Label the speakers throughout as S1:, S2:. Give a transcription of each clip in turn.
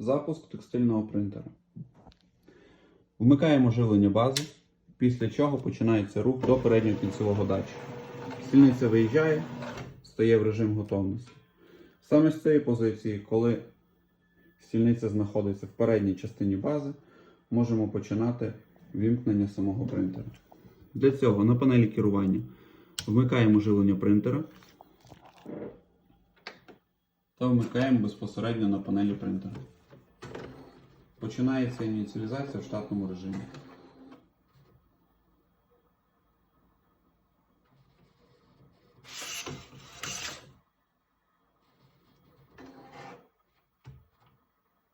S1: Запуск текстильного принтера. Вмикаємо живлення бази, після чого починається рух до переднього кінцевого датчика. Стільниця виїжджає, стає в режим готовності. Саме з цієї позиції, коли стільниця знаходиться в передній частині бази, можемо починати вімкнення самого принтера. Для цього на панелі керування вмикаємо живлення принтера та вмикаємо безпосередньо на панелі принтера. Починається ініціалізація в штатному режимі.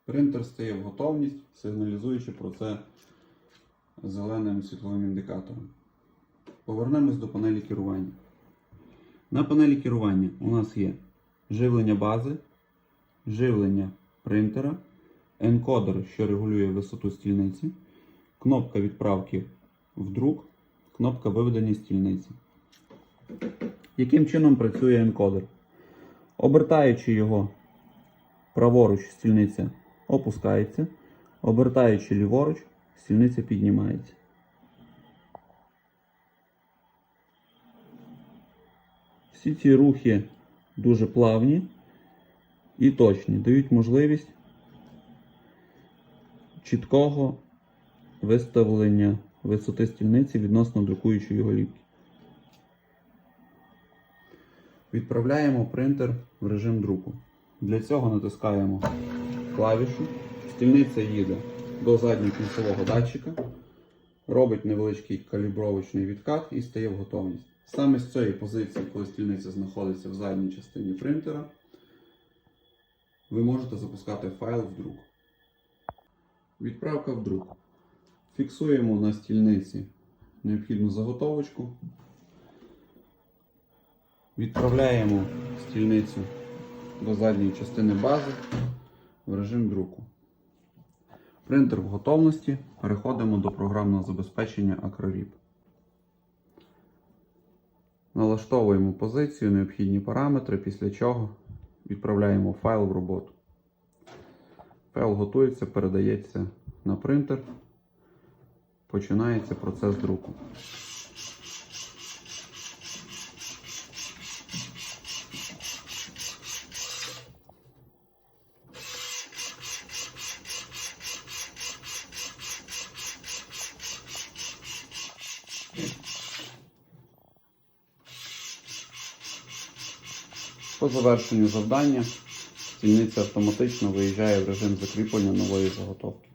S1: Принтер стає в готовність, сигналізуючи про це зеленим світловим індикатором. Повернемось до панелі керування. На панелі керування у нас є живлення бази, живлення принтера, енкодер, що регулює висоту стільниці, кнопка відправки в друк, кнопка виведення стільниці. Яким чином працює енкодер? Обертаючи його праворуч, стільниця опускається, обертаючи ліворуч, стільниця піднімається. Всі ці рухи дуже плавні і точні, дають можливість чіткого виставлення висоти стільниці відносно друкуючої голівки. Відправляємо принтер в режим друку. Для цього натискаємо клавішу. Стільниця їде до заднього кінцевого датчика, робить невеличкий калібровочний відкат і стає в готовність. Саме з цієї позиції, коли стільниця знаходиться в задній частині принтера, ви можете запускати файл в друк. Відправка в друк. Фіксуємо на стільниці необхідну заготовочку. Відправляємо стільницю до задньої частини бази в режим друку. Принтер в готовності. Переходимо до програмного забезпечення Acrorib. Налаштовуємо позицію, необхідні параметри, після чого відправляємо файл в роботу. Файл готується, передається на принтер. Починається процес друку. По завершенню завдання стільниця автоматично виїжджає в режим закріплення нової заготовки.